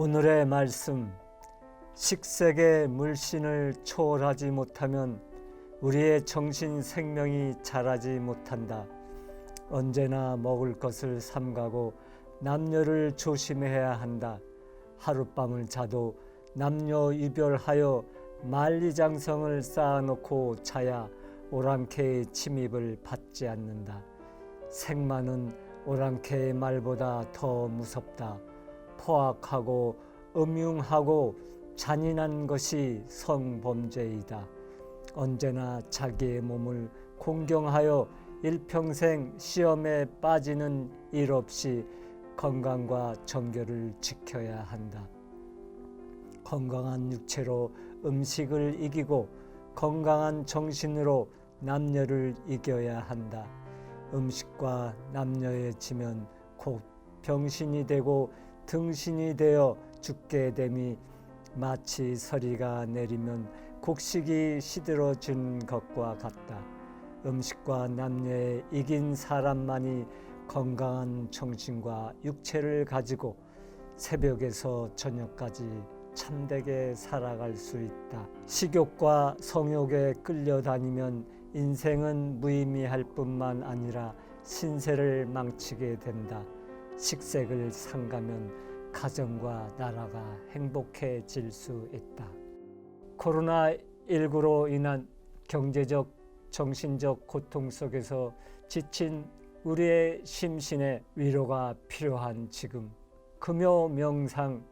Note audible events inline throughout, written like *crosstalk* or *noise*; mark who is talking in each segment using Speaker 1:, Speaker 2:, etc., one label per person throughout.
Speaker 1: 오늘의 말씀 식색의 물신을 초월하지 못하면 우리의 정신 생명이 자라지 못한다. 언제나 먹을 것을 삼가고 남녀를 조심해야 한다. 하룻밤을 자도 남녀 이별하여 만리장성을 쌓아놓고 자야 오랑캐의 침입을 받지 않는다. 생마는 오랑캐의 말보다 더 무섭다. 포악하고 음흉하고 잔인한 것이 성범죄이다. 언제나 자기의 몸을 공경하여 일평생 시험에 빠지는 일 없이 건강과 정결을 지켜야 한다. 건강한 육체로 음식을 이기고 건강한 정신으로 남녀를 이겨야 한다. 음식과 남녀에 지면 곧 병신이 되고 등신이 되어 죽게 됨이 마치 서리가 내리면 곡식이 시들어진 것과 같다. 음식과 남녀에 이긴 사람만이 건강한 정신과 육체를 가지고 새벽에서 저녁까지 참되게 살아갈 수 있다. 식욕과 성욕에 끌려다니면 인생은 무의미할 뿐만 아니라 신세를 망치게 된다. 식색을 상가면 가정과 나라가 행복해질 수 있다. 코로나19로 인한 경제적, 정신적 고통 속에서 지친 우리의 심신의 위로가 필요한 지금 금요 명상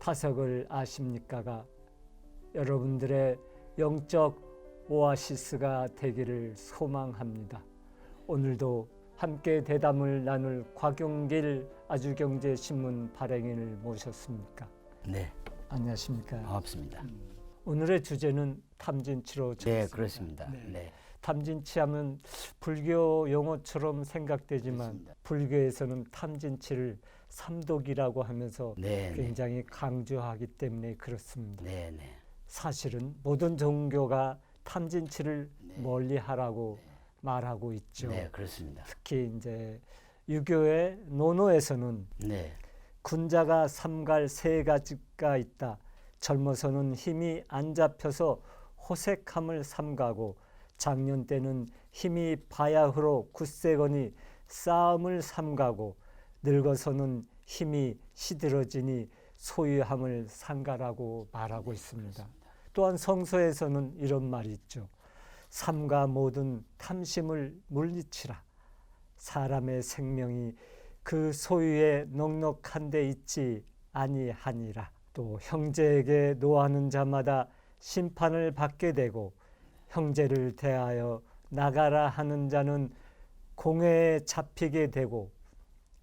Speaker 1: 타석을 아십니까가 여러분들의 영적 오아시스가 되기를 소망합니다. 오늘도 함께 대담을 나눌 곽용길 아주경제신문 발행인을 모셨습니까?
Speaker 2: 네,
Speaker 1: 안녕하십니까?
Speaker 2: 반갑습니다.
Speaker 1: 오늘의 주제는 탐진치로
Speaker 2: 네,
Speaker 1: 정했습니다.
Speaker 2: 그렇습니다.
Speaker 1: 네.
Speaker 2: 네,
Speaker 1: 탐진치 하면 불교 용어처럼 생각되지만
Speaker 2: 그렇습니다.
Speaker 1: 불교에서는 탐진치를 삼독이라고 하면서
Speaker 2: 네, 네,
Speaker 1: 굉장히 강조하기 때문에 그렇습니다.
Speaker 2: 네, 네,
Speaker 1: 사실은 모든 종교가 탐진치를 멀리 하라고 말하고 있죠.
Speaker 2: 네, 그렇습니다.
Speaker 1: 특히 이제 유교의 노노에서는
Speaker 2: 네,
Speaker 1: 군자가 삼갈 세 가지가 있다. 젊어서는 힘이 안 잡혀서 호색함을 삼가고 장년 때는 힘이 바야흐로 굳세거니 싸움을 삼가고 늙어서는 힘이 시들어지니 소유함을 삼가라고 말하고 있습니다. 또한 성서에서는 이런 말이 있죠. 삼가 모든 탐심을 물리치라. 사람의 생명이 그 소유에 넉넉한 데 있지 아니하니라. 또 형제에게 노하는 자마다 심판을 받게 되고 형제를 대하여 나가라 하는 자는 공회에 잡히게 되고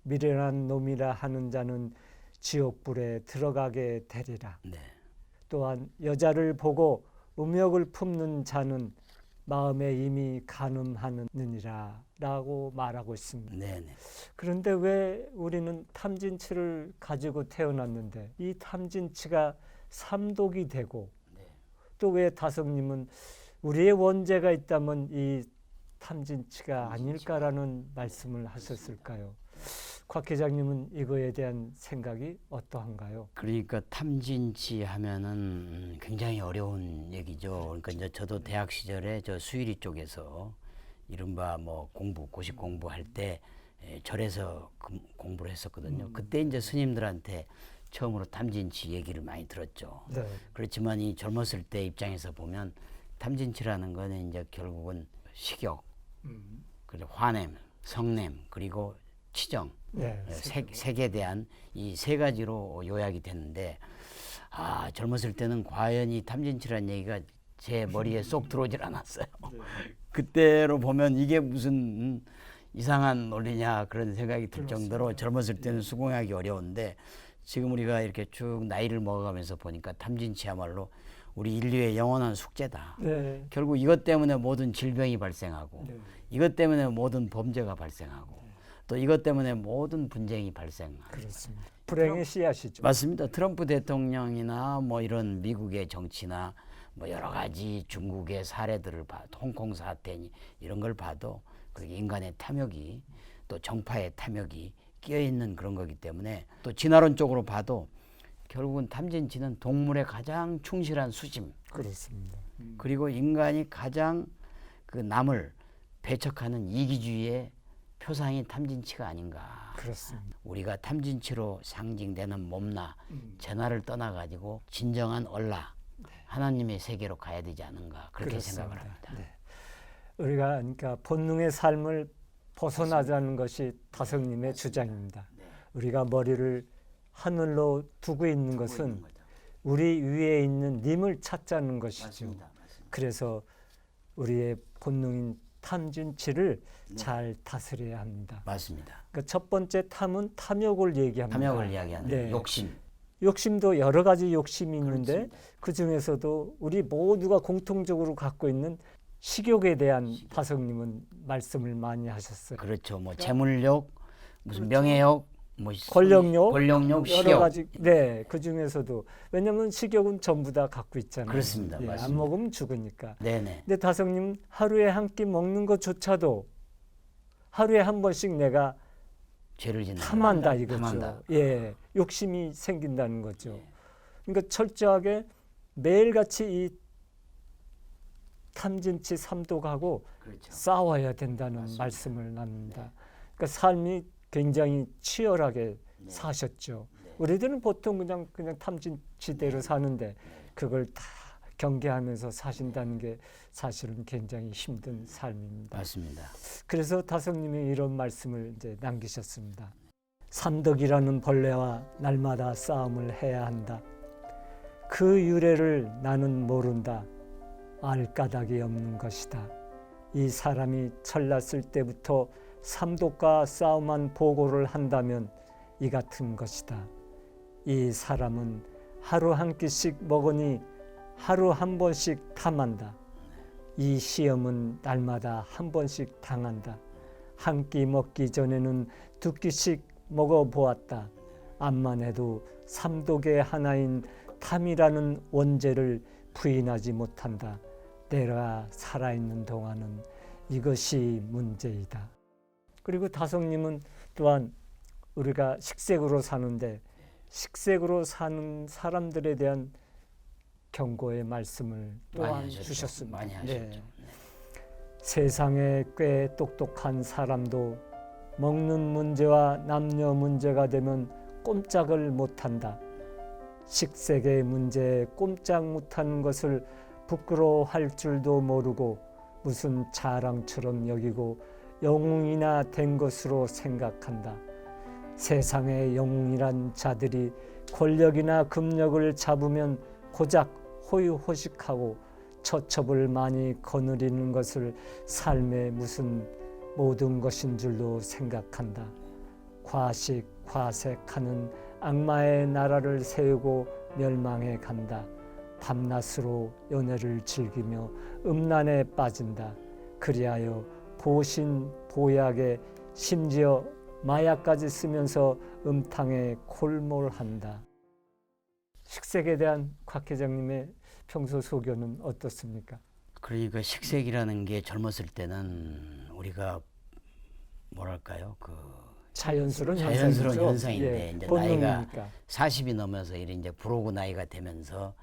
Speaker 1: 미련한 놈이라 하는 자는 지옥불에 들어가게 되리라.
Speaker 2: 네,
Speaker 1: 또한 여자를 보고 음욕을 품는 자는 마음에 이미 간음하느니라 라고 말하고 있습니다.
Speaker 2: 네, 네.
Speaker 1: 그런데 왜 우리는 탐진치를 가지고 태어났는데 이 탐진치가 삼독이 되고 또왜 다성님은 우리의 원죄가 있다면 이 탐진치가 아닐까라는 말씀을 하셨을까요? 곽 회장님은 이거에 대한 생각이 어떠한가요?
Speaker 2: 그러니까 탐진치 하면은 음, 굉장히 어려운 얘기죠. 그러니까 이제 저도 대학 시절에 저 수유리 쪽에서 이른바 뭐 공부 고시 공부할 때 에, 절에서 금- 공부를 했었거든요. 그때 이제 스님들한테 처음으로 탐진치 얘기를 많이 들었죠.
Speaker 1: 네.
Speaker 2: 그렇지만 이 젊었을 때 입장에서 보면 탐진치라는 거는 이제 결국은 식욕, 그리고 화냄, 성냄, 그리고 치정,
Speaker 1: 네.
Speaker 2: 예, 색, 색에 대한 이 세 가지로 요약이 됐는데 아 젊었을 때는 과연 이 탐진치라는 얘기가 제 머리에 쏙 들어오질 않았어요. *laughs* 그때로 보면 이게 무슨 음, 이상한 논리냐 그런 생각이 들 정도로 젊었을 때는 수긍하기 어려운데 지금 우리가 이렇게 쭉 나이를 먹어가면서 보니까 탐진치야말로 우리 인류의 영원한 숙제다.
Speaker 1: 네.
Speaker 2: 결국 이것 때문에 모든 질병이 발생하고
Speaker 1: 네.
Speaker 2: 이것 때문에 모든 범죄가 발생하고 또 이것 때문에 모든 분쟁이 발생하고
Speaker 1: 그렇습니다. 불행의 씨앗이죠.
Speaker 2: 맞습니다. 트럼프 대통령이나 뭐 이런 미국의 정치나 뭐 여러 가지 중국의 사례들을 봐도 홍콩 사태니 이런 걸 봐도 그 인간의 탐욕이 또 정파의 탐욕이 끼어 있는 그런 거기 때문에 또 진화론적으로 봐도 결국은 탐진치는 동물의 가장 충실한 수심
Speaker 1: 그렇습니다.
Speaker 2: 그리고 인간이 가장 그 남을 배척하는 이기주의의 표상이 탐진치가 아닌가.
Speaker 1: 그렇습니다.
Speaker 2: 우리가 탐진치로 상징되는 몸나
Speaker 1: 음.
Speaker 2: 재나를 떠나 가지고 진정한 얼라 하나님의 세계로 가야 되지 않은가 그렇게
Speaker 1: 그렇습니다.
Speaker 2: 생각을 합니다.
Speaker 1: 네. 우리가 그러니까 본능의 삶을 벗어나자는 것이 다성님의 주장입니다.
Speaker 2: 네.
Speaker 1: 우리가 머리를 하늘로 두고 있는 것은 우리 위에 있는 님을 찾자는 것이죠. 그래서 우리의 본능인 탐진치를
Speaker 2: 네.
Speaker 1: 잘 다스려야 합니다.
Speaker 2: 맞습니다.
Speaker 1: 그러니까 첫 번째 탐은 탐욕을 얘기합니다.
Speaker 2: 탐욕을 이야기하는
Speaker 1: 네.
Speaker 2: 욕심.
Speaker 1: 욕심도 여러 가지 욕심이 있는데
Speaker 2: 그렇습니다.
Speaker 1: 그 중에서도 우리 모두가 공통적으로 갖고 있는 식욕에 대한 다성님은 말씀을 많이 하셨어요.
Speaker 2: 그렇죠. 뭐 재물욕, 무슨 명예욕, 뭐
Speaker 1: 권력욕,
Speaker 2: 권력욕,
Speaker 1: 여러
Speaker 2: 식욕.
Speaker 1: 가지 네, 그 중에서도 왜냐면 식욕은 전부 다 갖고 있잖아요.
Speaker 2: 그렇습니다.
Speaker 1: 예, 안
Speaker 2: 맞습니다.
Speaker 1: 먹으면 죽으니까.
Speaker 2: 네네.
Speaker 1: 근데 다성님 하루에 한 끼 먹는 것조차도 하루에 한 번씩 내가
Speaker 2: 죄를 짓는
Speaker 1: 탐한다. 이거죠.
Speaker 2: 탐한다.
Speaker 1: 예, 욕심이 생긴다는 거죠.
Speaker 2: 예.
Speaker 1: 그러니까 철저하게 매일같이 이 탐진치 삼독하고
Speaker 2: 그렇죠.
Speaker 1: 싸워야 된다는. 말씀을 나눕니다. 그러니까 삶이 굉장히 치열하게
Speaker 2: 네.
Speaker 1: 사셨죠.
Speaker 2: 네.
Speaker 1: 우리들은 보통 그냥 그냥 탐진치대로 사는데
Speaker 2: 네.
Speaker 1: 그걸 다 경계하면서 사신다는 게 사실은 굉장히 힘든 삶입니다.
Speaker 2: 맞습니다.
Speaker 1: 그래서 다성님이 이런 말씀을 이제 남기셨습니다. 삼덕이라는 벌레와 날마다 싸움을 해야 한다. 그 유래를 나는 모른다. 알 까닭이 없는 것이다. 이 사람이 철났을 때부터 삼독과 싸움한 보고를 한다면 이 같은 것이다. 이 사람은 하루 한 끼씩 먹으니 하루 한 번씩 탐한다. 이 시험은 날마다 한 번씩 당한다. 한 끼 먹기 전에는 두 끼씩 먹어보았다. 암만 해도 삼독의 하나인 탐이라는 원죄를 부인하지 못한다. 내가 살아있는 동안은 이것이 문제이다. 그리고 다성님은 또한 우리가 식색으로 사는데 식색으로 사는 사람들에 대한 경고의 말씀을 또한
Speaker 2: 많이.
Speaker 1: 주셨습니다.
Speaker 2: 많이
Speaker 1: 네.
Speaker 2: 하셨죠.
Speaker 1: 세상에 꽤 똑똑한 사람도 먹는 문제와 남녀 문제가 되면 꼼짝을 못한다. 식색의 문제에 꼼짝 못하는 것을 부끄러워할 줄도 모르고 무슨 자랑처럼 여기고 영웅이나 된 것으로 생각한다. 세상의 영웅이란 자들이 권력이나 금력을 잡으면 고작 호유호식하고 처첩을 많이 거느리는 것을 삶의 무슨 모든 것인 줄로 생각한다. 과식, 과색하는 악마의 나라를 세우고 멸망해 간다. 밤낮으로 연애를 즐기며 음란에 빠진다. 그리하여 보신 보약에 심지어 마약까지 쓰면서 음탕에 콜몰한다. 식색에 대한 곽 회장님의 평소 소견은 어떻습니까?
Speaker 2: 그러니까 식색이라는 게 젊었을 때는 우리가 뭐랄까요? 그
Speaker 1: 자연스러운
Speaker 2: 자연스러운
Speaker 1: 현상이죠.
Speaker 2: 현상인데
Speaker 1: 예,
Speaker 2: 이제
Speaker 1: 본능이니까.
Speaker 2: 40이 넘어서 이제 이제 부로고 나이가 되면서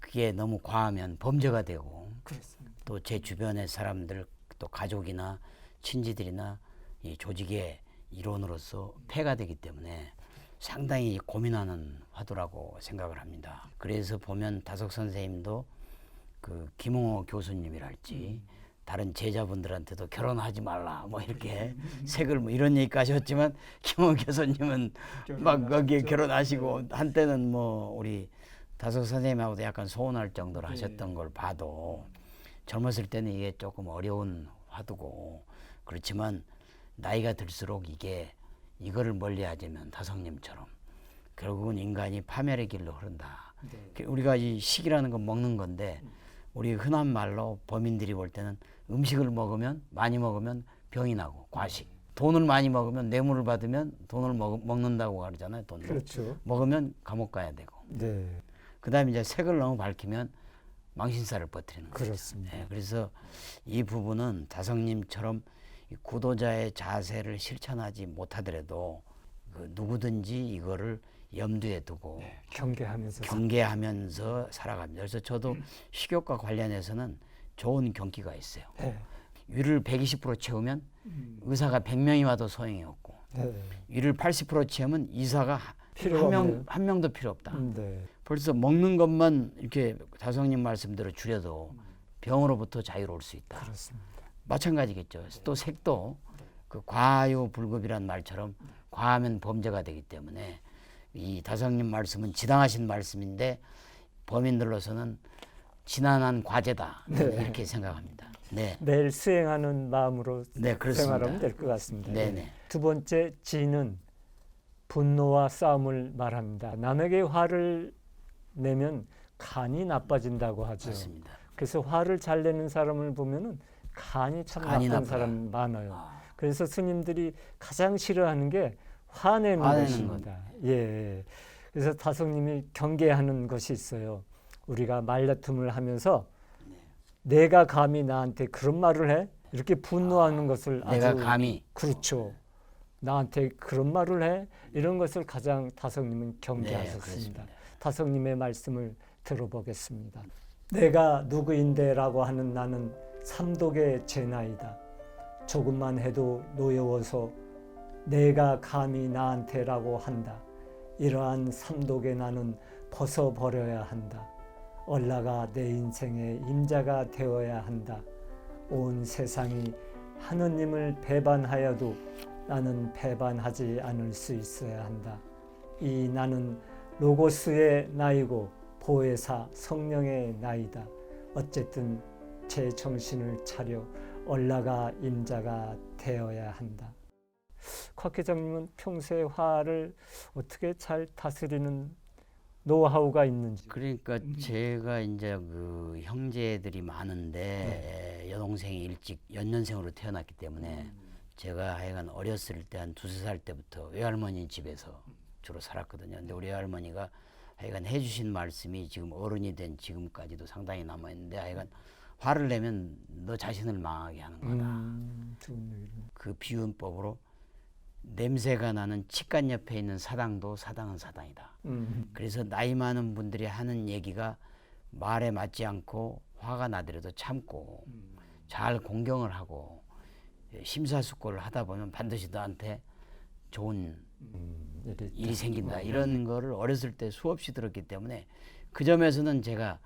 Speaker 2: 그게 너무 과하면 범죄가 되고
Speaker 1: 그렇습니다.
Speaker 2: 또 제 주변의 사람들 또 가족이나 친지들이나 이 조직의 일원으로서 폐가 되기 때문에 상당히 고민하는 화두라고 생각을 합니다. 그래서 보면 다석 선생님도 그 김홍호 교수님이랄지 다른 제자분들한테도 결혼하지 말라 뭐 이렇게 *laughs* 색을 뭐 이런 얘기까지 했지만 김홍호 교수님은 막 거기에 결혼하시고 한때는 뭐 우리 다석 선생님하고도 약간 소원할 정도로 하셨던 걸 봐도 젊었을 때는 이게 조금 어려운 화두고 그렇지만 나이가 들수록 이게 이거를 멀리 하자면 다성님처럼 결국은 인간이 파멸의 길로 흐른다. 그 우리가 이 식이라는 건 먹는 건데 우리 흔한 말로 범인들이 볼 때는 음식을 먹으면 많이 먹으면 병이 나고 과식. 돈을 많이 먹으면 뇌물을 받으면 돈을 먹, 먹는다고 그러잖아요. 돈도.
Speaker 1: 그렇죠.
Speaker 2: 먹으면 감옥 가야 되고.
Speaker 1: 네,
Speaker 2: 그다음에 이제 색을 너무 밝히면 망신살을 퍼뜨리는 거죠.
Speaker 1: 그렇습니다.
Speaker 2: 예, 그래서 이 부분은 다성님처럼 이 구도자의 자세를 실천하지 못하더라도 그 누구든지 이거를 염두에 두고
Speaker 1: 경계하면서
Speaker 2: 경계하면서 살아갑니다. 그래서 저도 식욕과 관련해서는 좋은 경기가 있어요.
Speaker 1: 네.
Speaker 2: 위를 120% 채우면 의사가 100명이 와도 소용이 없고
Speaker 1: 네.
Speaker 2: 위를 80% 채우면
Speaker 1: 필요가
Speaker 2: 한, 명. 한 명도 필요 없다.
Speaker 1: 음, 네.
Speaker 2: 벌써 먹는 것만 이렇게 다성님 말씀대로 줄여도 병으로부터 자유로울 수 있다.
Speaker 1: 그렇습니다.
Speaker 2: 마찬가지겠죠. 또 색도 그 과유불급이란 말처럼 과하면 범죄가 되기 때문에 이 다성님 말씀은 지당하신 말씀인데 범인들로서는 지난한 과제다 이렇게 생각합니다. 네,
Speaker 1: 매일 수행하는 마음으로
Speaker 2: 네.
Speaker 1: 생활하면 될 것 같습니다.
Speaker 2: 네네.
Speaker 1: 두 번째 지는 분노와 싸움을 말합니다. 남에게 화를 내면 간이 나빠진다고 하죠.
Speaker 2: 맞습니다.
Speaker 1: 그래서 화를 잘 내는 사람을 보면은 간이 참
Speaker 2: 간이
Speaker 1: 나쁜
Speaker 2: 나쁘다.
Speaker 1: 사람 많아요.
Speaker 2: 아,
Speaker 1: 그래서 스님들이 가장 싫어하는 게 화내는
Speaker 2: 화내는
Speaker 1: 것입니다. 예. 그래서 다성님이 경계하는 것이 있어요. 우리가 말다툼을 하면서 내가 감히 나한테 그런 말을 해? 이렇게 분노하는 것을
Speaker 2: 아, 내가
Speaker 1: 아주
Speaker 2: 감히
Speaker 1: 그렇죠. 나한테 그런 말을 해? 이런 것을 가장 다성님은
Speaker 2: 네,
Speaker 1: 경계하셨습니다.
Speaker 2: 그렇습니다.
Speaker 1: 다성님의 말씀을 들어보겠습니다. 내가 누구인데라고 하는 나는 삼독의 제나이다. 조금만 해도 노여워서 내가 감히 나한테라고 한다. 이러한 삼독의 나는 벗어버려야 한다. 얼라가 내 인생의 임자가 되어야 한다. 온 세상이 하느님을 배반하여도 나는 배반하지 않을 수 있어야 한다. 이 나는 로고스의 나이고 보혜사 성령의 나이다. 어쨌든 제 정신을 차려 얼라가 임자가 되어야 한다. 곽 회장님은 평소에 화를 어떻게 잘 다스리는 노하우가 있는지.
Speaker 2: 그러니까 제가 이제 그 형제들이 많은데 여동생이 일찍 연년생으로 태어났기 때문에 제가 하여간 어렸을 때 한 두세 살 때부터 외할머니 집에서 주로 살았거든요. 근데 우리 외할머니가 하여간 해주신 말씀이 지금 어른이 된 지금까지도 상당히 남아 있는데 하여간 화를 내면 너 자신을 망하게 하는 거다.
Speaker 1: 음.
Speaker 2: 그 비유법으로 냄새가 나는 치간 옆에 있는 사당도 사당은 사당이다.
Speaker 1: 음,
Speaker 2: 그래서 나이 많은 분들이 하는 얘기가 말에 맞지 않고 화가 나더라도 참고 잘 공경을 하고 심사숙고를 하다 보면 반드시 너한테 좋은
Speaker 1: 음,
Speaker 2: 일이 생긴다. 이런 거를 어렸을 때 수없이 들었기 때문에 그 점에서는 제가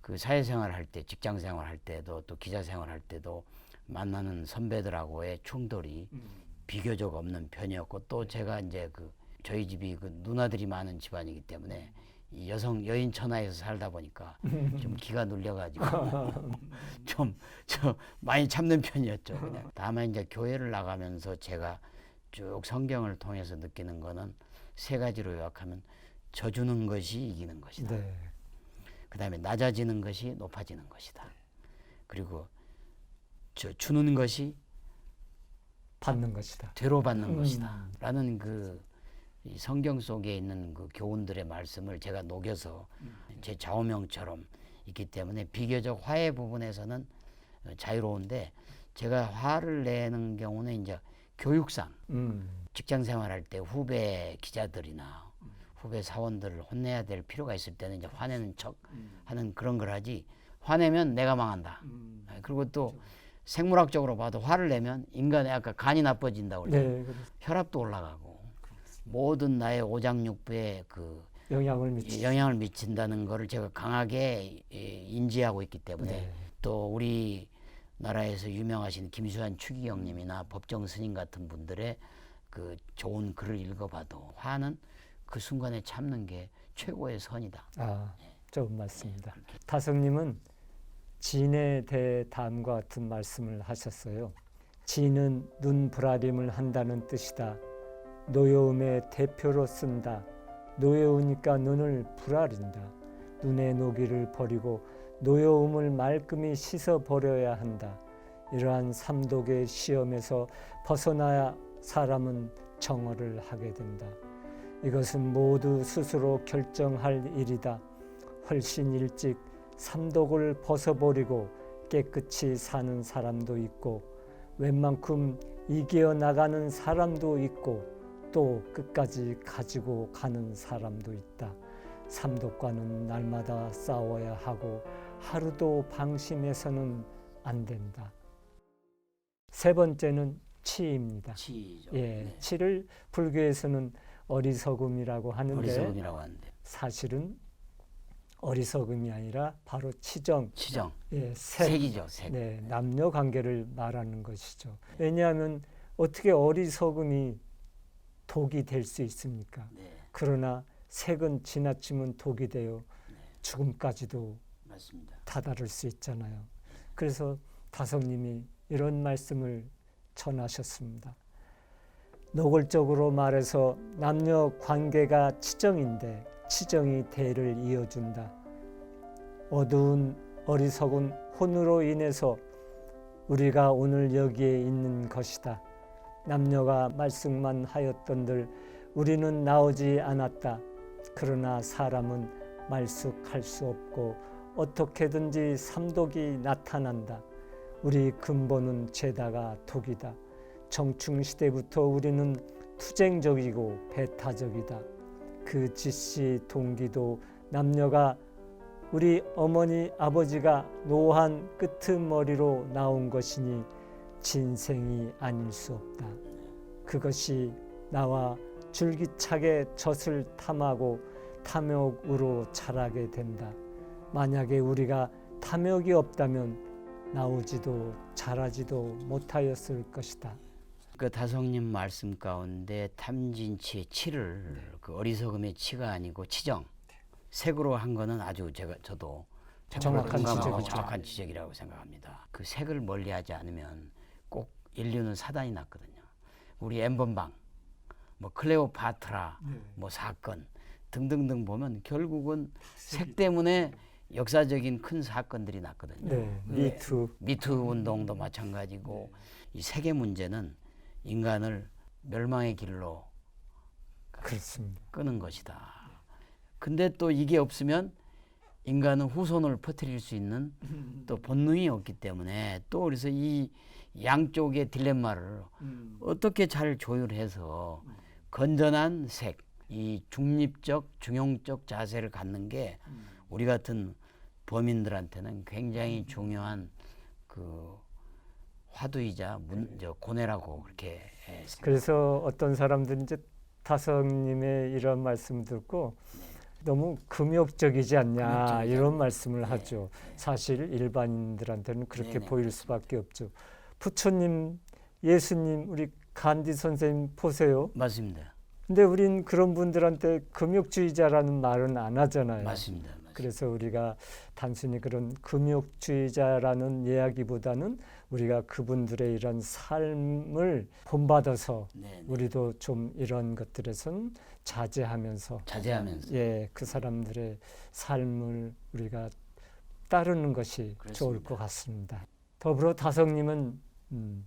Speaker 2: 그 사회생활 할 때 직장생활 할 때도 또 기자생활 할 때도 만나는 선배들하고의 충돌이 비교적 없는 편이었고 또 제가 이제 그 저희 집이 그 누나들이 많은 집안이기 때문에 이 여성 여인 천하에서 살다 보니까 좀 *laughs* 기가 눌려가지고 *laughs* 좀 저 많이 참는 편이었죠. 그냥 다만 이제 교회를 나가면서 제가 쭉 성경을 통해서 느끼는 거는 세 가지로 요약하면 져주는 것이 이기는 것이다.
Speaker 1: 네.
Speaker 2: 그다음에 낮아지는 것이 높아지는 것이다. 그리고 저 주는 것이
Speaker 1: 받는 것이다.
Speaker 2: 되로 받는
Speaker 1: 음.
Speaker 2: 것이다. 라는 그이 성경 속에 있는 그 교훈들의 말씀을 제가 녹여서 제 좌우명처럼 있기 때문에 비교적 화해 부분에서는 어, 자유로운데 제가 화를 내는 경우는 이제 교육상
Speaker 1: 음,
Speaker 2: 직장 생활할 때 후배 기자들이나 후배 사원들을 혼내야 될 필요가 있을 때는 이제 화내는 척 하는 그런 걸 하지 화내면 내가 망한다. 아, 그리고 또 생물학적으로 봐도 화를 내면 인간의 아까 간이 나빠진다고 그러죠.
Speaker 1: 네, 그래서
Speaker 2: 혈압도 올라가고 모든 나의 오장육부에 그
Speaker 1: 영향을 미치.
Speaker 2: 영향을 미친다는 거를 제가 강하게 예, 인지하고 있기 때문에
Speaker 1: 네.
Speaker 2: 또 우리 나라에서 유명하신 김수환 추기경님이나 법정 스님 같은 분들의 그 좋은 글을 읽어봐도 화는 그 순간에 참는 게 최고의 선이다.
Speaker 1: 아, 좋은 말씀입니다. 다성님은 진에 대해 다음과 같은 말씀을 하셨어요. 진은 눈 부라림을 한다는 뜻이다. 노여움의 대표로 쓴다. 노여우니까 눈을 부라린다. 눈의 노기를 버리고 노여움을 말끔히 씻어 버려야 한다. 이러한 삼독의 시험에서 벗어나야 사람은 정어를 하게 된다. 이것은 모두 스스로 결정할 일이다. 훨씬 일찍 삼독을 벗어버리고 깨끗이 사는 사람도 있고 웬만큼 이겨 나가는 사람도 있고 또 끝까지 가지고 가는 사람도 있다. 삼독과는 날마다 싸워야 하고 하루도 방심해서는 안 된다. 세 번째는 치입니다.
Speaker 2: 치죠.
Speaker 1: 예,
Speaker 2: 네.
Speaker 1: 치를 불교에서는 어리석음이라고 하는데
Speaker 2: 어리석음이라고 하는데
Speaker 1: 사실은 어리석음이 아니라 바로 치정,
Speaker 2: 치정
Speaker 1: 예, 색,
Speaker 2: 색이죠 색.
Speaker 1: 네, 남녀 관계를 말하는 것이죠. 왜냐하면 어떻게 어리석음이 독이 될 수 있습니까?
Speaker 2: 네,
Speaker 1: 그러나 색은 지나치면 독이 되어 죽음까지도
Speaker 2: 맞습니다.
Speaker 1: 다다를 수 있잖아요. 그래서 다성님이 이런 말씀을 전하셨습니다. 노골적으로 말해서 남녀 관계가 치정인데 치정이 대를 이어준다. 어두운 어리석은 혼으로 인해서 우리가 오늘 여기에 있는 것이다. 남녀가 말씀만 하였던들 우리는 나오지 않았다. 그러나 사람은 말쑥할 수 없고 어떻게든지 삼독이 나타난다. 우리 근본은 죄다가 독이다. 정충 시대부터 우리는 투쟁적이고 배타적이다. 그 지시 동기도 남녀가 우리 어머니 아버지가 노한 끄트머리로 나온 것이니 진생이 아닐 수 없다. 그것이 나와 줄기차게 젖을 탐하고 탐욕으로 자라게 된다. 만약에 우리가 탐욕이 없다면 나오지도 자라지도 못하였을 것이다.
Speaker 2: 그 다성님 말씀 가운데 탐진치의 치를 그 어리석음의 치가 아니고 치정 색으로 한 거는 아주 제가 저도
Speaker 1: 정확한 지적이죠.
Speaker 2: 정확한 지적이라고 생각합니다. 그 색을 멀리하지 않으면 꼭 인류는 사단이 났거든요. 우리 엠번방, 뭐 클레오파트라, 뭐 사건 등등등 보면 결국은 색 때문에 역사적인 큰 사건들이 났거든요.
Speaker 1: 네, 미투.
Speaker 2: 미투 운동도 마찬가지고 이 세계 문제는 인간을 멸망의 길로
Speaker 1: 그렇습니다.
Speaker 2: 끄는 것이다. 근데 또 이게 없으면 인간은 후손을 퍼뜨릴 수 있는 또 본능이 없기 때문에 또 그래서 이 양쪽의 딜레마를 어떻게 잘 조율해서 건전한 색, 이 중립적, 중용적 자세를 갖는 게 우리 같은 범인들한테는 굉장히 중요한 그 화두이자 문, 저 고뇌라고 그렇게 예,
Speaker 1: 그래서 어떤 사람들은 이제 다성님의 이런 말씀 듣고 너무 금욕적이지 않냐
Speaker 2: 금욕적이지
Speaker 1: 이런. 말씀을
Speaker 2: 네,
Speaker 1: 하죠. 사실 일반인들한테는 그렇게
Speaker 2: 네, 네.
Speaker 1: 보일 수밖에 없죠. 부처님, 예수님, 우리 간디 선생님 보세요.
Speaker 2: 맞습니다.
Speaker 1: 근데 우린 그런 분들한테 금욕주의자라는 말은 안 하잖아요.
Speaker 2: 맞습니다. 맞습니다.
Speaker 1: 그래서 우리가 단순히 그런 금욕주의자라는 이야기보다는 우리가 그분들의 이런 삶을 본받아서
Speaker 2: 네, 네.
Speaker 1: 우리도 좀 이런 것들에선 자제하면서
Speaker 2: 자제하면서
Speaker 1: 예, 그 사람들의 삶을 우리가 따르는 것이 좋을
Speaker 2: 그렇습니다.
Speaker 1: 것 같습니다. 더불어 다성님은 음,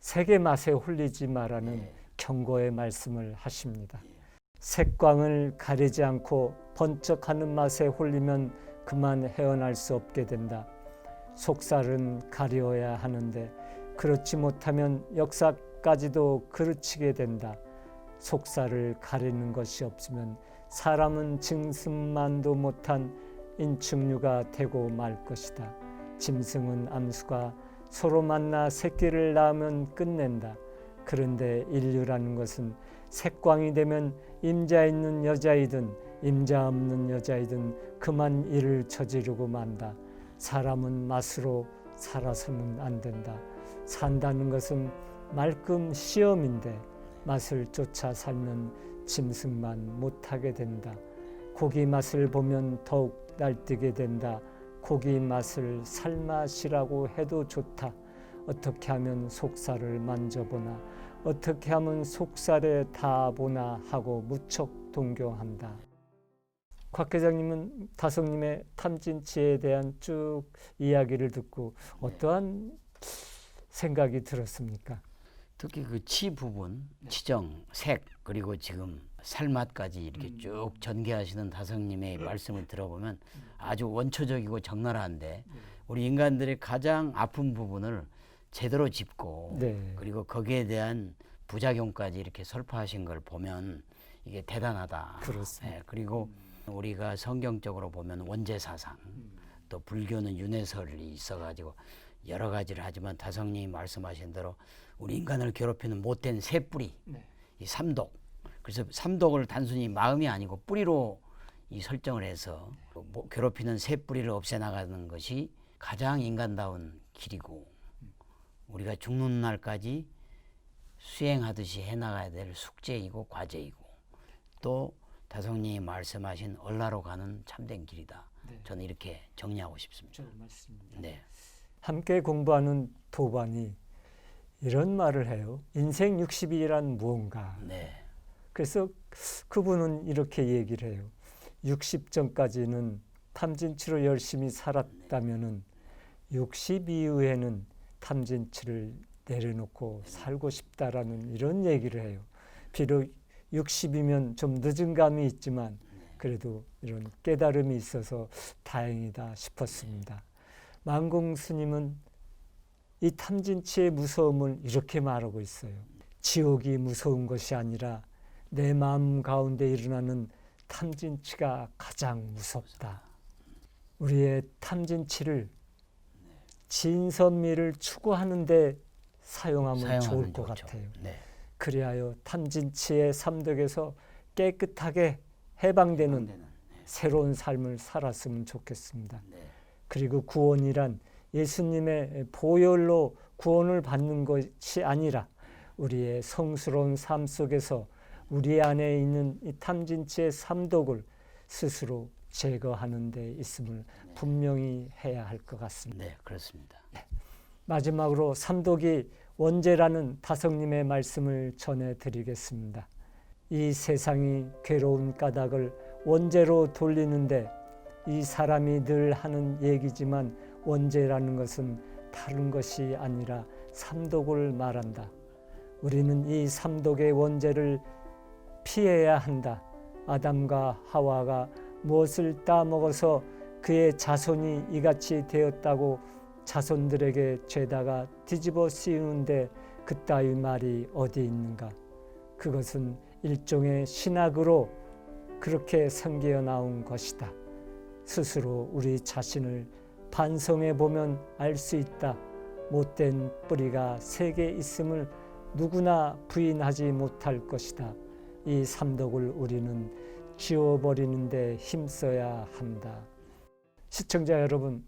Speaker 1: 세계 맛에 홀리지 마라는
Speaker 2: 네.
Speaker 1: 경고의 말씀을 하십니다. 색광을 가리지 않고 번쩍하는 맛에 홀리면 그만 헤어날 수 없게 된다. 속살은 가려야 하는데 그렇지 못하면 역사까지도 그르치게 된다. 속살을 가리는 것이 없으면 사람은 증승만도 못한 인축류가 되고 말 것이다. 짐승은 암수가 서로 만나 새끼를 낳으면 끝낸다. 그런데 인류라는 것은 색광이 되면 임자 있는 여자이든 임자 없는 여자이든 그만 일을 저지르고 만다. 사람은 맛으로 살아서는 안 된다. 산다는 것은 말끔 시험인데 맛을 쫓아 살면 짐승만 못하게 된다. 고기 맛을 보면 더욱 날뛰게 된다. 고기 맛을 살맛이라고 해도 좋다. 어떻게 하면 속살을 만져보나 어떻게 하면 속살에 닿아보나 하고 무척 동경한다. 곽 회장님은 다성님의 탐진치에 대한 쭉 이야기를 듣고 어떠한 생각이 들었습니까?
Speaker 2: 특히 그 치 부분, 치정, 색 그리고 지금 살맛까지 이렇게
Speaker 1: 음.
Speaker 2: 쭉 전개하시는 다성님의 말씀을 들어보면 아주 원초적이고 적나라한데
Speaker 1: 음.
Speaker 2: 우리 인간들의 가장 아픈 부분을 제대로 짚고
Speaker 1: 네.
Speaker 2: 그리고 거기에 대한 부작용까지 이렇게 설파하신 걸 보면 이게 대단하다.
Speaker 1: 그렇습니다.
Speaker 2: 예, 그리고 우리가 성경적으로 보면 원죄 사상, 또 불교는 윤회설이 있어가지고 여러 가지를 하지만 다성님이 말씀하신 대로 우리 인간을 괴롭히는 못된 새 뿌리,
Speaker 1: 네.
Speaker 2: 이 삼독. 그래서 삼독을 단순히 마음이 아니고 뿌리로 이 설정을 해서 뭐 괴롭히는 새 뿌리를 없애나가는 것이 가장 인간다운 길이고 우리가 죽는 날까지 수행하듯이 해나가야 될 숙제이고 과제이고 또 다성님이 말씀하신 얼라로 가는 참된 길이다.
Speaker 1: 네.
Speaker 2: 저는 이렇게 정리하고
Speaker 1: 싶습니다.
Speaker 2: 네.
Speaker 1: 함께 공부하는 도반이 이런 말을 해요. 인생 60이란 무언가.
Speaker 2: 네.
Speaker 1: 그래서 그분은 이렇게 얘기를 해요. 60 전까지는 탐진치로 열심히 살았다면은 60 이후에는 탐진치를 내려놓고 살고 싶다라는 이런 얘기를 해요. 비록 60이면 좀 늦은 감이 있지만 그래도 이런 깨달음이 있어서 다행이다 싶었습니다. 만공 스님은 이 탐진치의 무서움을 이렇게 말하고 있어요. 지옥이 무서운 것이 아니라 내 마음 가운데 일어나는 탐진치가 가장 무섭다. 우리의 탐진치를 진선미를 추구하는데 사용하면 좋을
Speaker 2: 사용하면
Speaker 1: 것
Speaker 2: 좋죠.
Speaker 1: 같아요.
Speaker 2: 네.
Speaker 1: 그리하여 탐진치의 삼덕에서 깨끗하게 해방되는
Speaker 2: 상대는,
Speaker 1: 새로운 삶을 살았으면 좋겠습니다.
Speaker 2: 네.
Speaker 1: 그리고 구원이란 예수님의 보혈로 구원을 받는 것이 아니라 우리의 성스러운 삶 속에서 우리 안에 있는 이 탐진치의 삼독을 스스로 제거하는 데 있음을 분명히 해야 할 것 같습니다.
Speaker 2: 네, 그렇습니다.
Speaker 1: 마지막으로 삼독이 원죄라는 다성님의 말씀을 전해 드리겠습니다. 이 세상이 괴로운 까닭을 원죄로 돌리는데 이 사람이 늘 하는 얘기지만 원죄라는 것은 다른 것이 아니라 삼독을 말한다. 우리는 이 삼독의 원죄를 피해야 한다. 아담과 하와가 무엇을 따먹어서 그의 자손이 이같이 되었다고 자손들에게 죄다가 뒤집어 씌우는데 그따위 말이 어디 있는가? 그것은 일종의 신학으로 그렇게 생겨 나온 것이다. 스스로 우리 자신을 반성해 보면 알 수 있다. 못된 뿌리가 세개 있음을 누구나 부인하지 못할 것이다. 이 삼독을 우리는 지워버리는데 힘써야 한다. 시청자 여러분,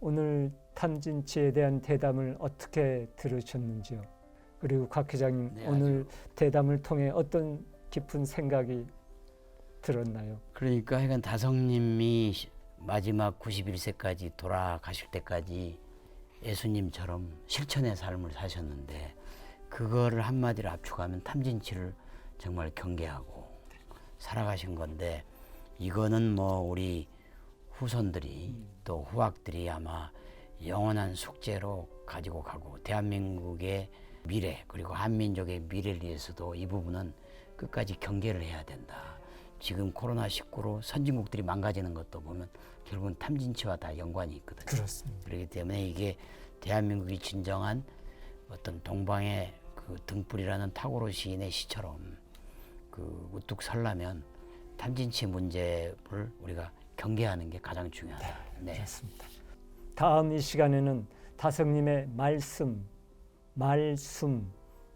Speaker 1: 오늘 탐진치에 대한 대담을 어떻게 들으셨는지요? 그리고 곽 회장님
Speaker 2: 네,
Speaker 1: 오늘 대담을 통해 어떤 깊은 생각이 들었나요?
Speaker 2: 그러니까 하여간 다성님이 시- 마지막 91세까지 돌아가실 때까지 예수님처럼 실천의 삶을 사셨는데 그거를 한마디로 압축하면 탐진치를 정말 경계하고 살아가신 건데 이거는 뭐 우리 후손들이 또 후학들이 아마 영원한 숙제로 가지고 가고 대한민국의 미래 그리고 한민족의 미래를 위해서도 이 부분은 끝까지 경계를 해야 된다. 지금 코로나19로 선진국들이 망가지는 것도 보면 결국은 탐진치와 다 연관이 있거든요.
Speaker 1: 그렇습니다.
Speaker 2: 그렇기 때문에 이게 대한민국이 진정한 어떤 동방의 그 등불이라는 타고로 시인의 시처럼 그 우뚝 설라면 탐진치 문제를 우리가 경계하는 게 가장 중요하다. 네.
Speaker 1: 그렇습니다. 다음 이 시간에는 다성님의 말씀, 말씀,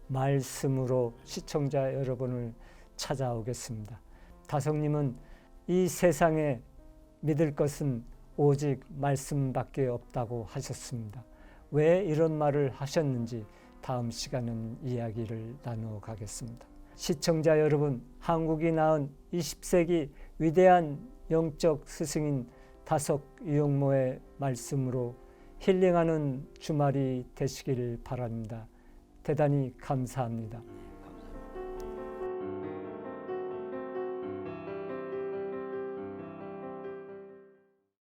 Speaker 1: 말씀으로 시청자 여러분을 찾아오겠습니다. 다성님은 이 세상에 믿을 것은 오직 말씀밖에 없다고 하셨습니다. 왜 이런 말을 하셨는지 다음 시간은 이야기를 나누어 가겠습니다. 시청자 여러분, 한국이 낳은 20세기 위대한 영적 스승인 다석 유영모의 말씀으로 힐링하는 주말이 되시길 바랍니다. 대단히 감사합니다.